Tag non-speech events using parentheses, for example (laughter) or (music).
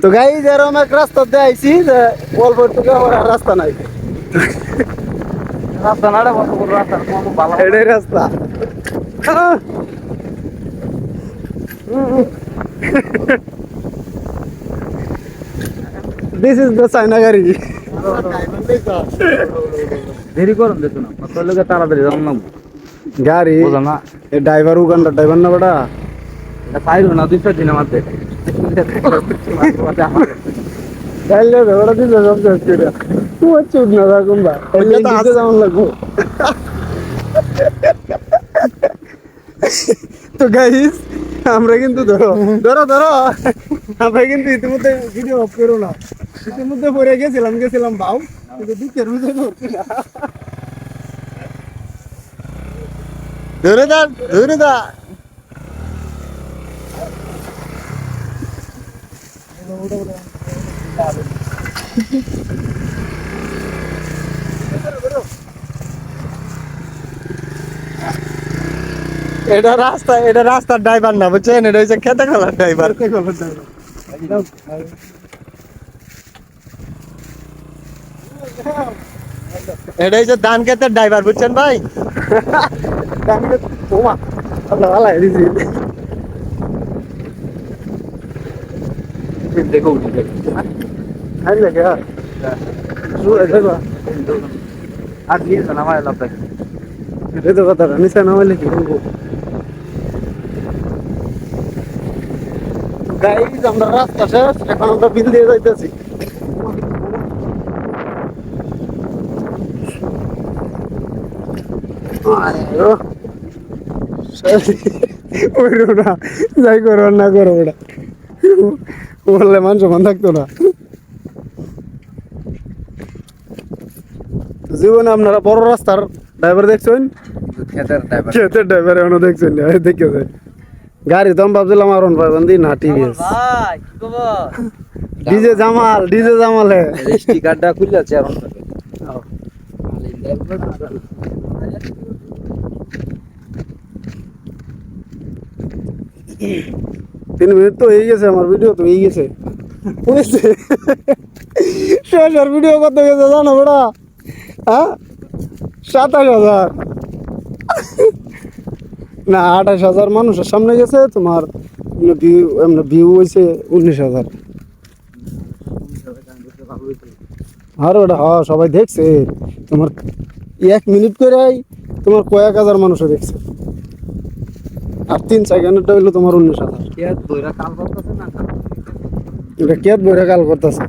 তো গাই যেরকম এক রাস্তা দিয়ে আইছি যে অল্প আর রাস্তা নাই। রাস্তা না কত রাস্তা কোনো ভালো এটাই রাস্তা। দিস ইজ দ্য চাইনা গাড়ি দেরি করুন দেখুন তোর লোকে তাড়াতাড়ি যাব না গাড়ি না। এ ড্রাইভার উগান্ডার ড্রাইভার না বেটা? পাইলো না দুইশো দিনের মধ্যে। আমরা কিন্তু ধরো ধরো ধরো। আমরা কিন্তু ইতিমধ্যে ভিডিও অফ করো না। ইতিমধ্যে পরে গেছিলাম গেছিলাম বাউ, কিন্তু দুঃখের না? ধরে দা ধরে দা এটা রাস্তা এটা রাস্তার ড্রাইভার না বুঝছেন? এটা হচ্ছে খেতে খেলার ড্রাইভার এটা হচ্ছে ধান খেতের ড্রাইভার বুঝছেন ভাই? ধান ক্ষেত ওমা আল্লাহ আল্লাহ লাগে শুয়ে দেখো আর দিয়ে না আমার থাকে এটা তো কথা নিচে না হলে কি করব গাইজ আমরা রাস্তা শেষ এখন আমরা বিল দিয়ে যাইতেছি। (laughs) যাই করো না করো ওটা। বললে মানুষ মান থাকতো না। জীবনে আপনারা বড় রাস্তার ড্রাইভার দেখছেন? খেতের ড্রাইভার ড্রাইভার এখনও দেখছেন না দেখেছে গাড়ি তো আমি ভাবছিলাম আর দি না টিভিএস ভাই কি খবর? DJ Jamal DJ Jamal. স্টিকারটা খুলে আছে আর তিন মিনিট তো হয়ে গেছে, আমার ভিডিও তো হয়ে গেছে। বুঝছে শেষ আর ভিডিও কত গেছে, জানো বড়া হ্যাঁ? সাতাশ হাজার। না, আঠাশ হাজার মানুষের সামনে গেছে, তোমার ভিউ এমনি ভিউ হয়েছে উনিশ হাজার। আর ওটা হ্যাঁ সবাই দেখছে। তোমার এক মিনিট করে তোমার কয়েক হাজার মানুষও দেখছে। আর তিন সেকেন্ডটা হইল তোমার উনিশ হাজার। কে দইরা কাল করতেছে না? এটা কেয়াত বইরা কাল করতেছে।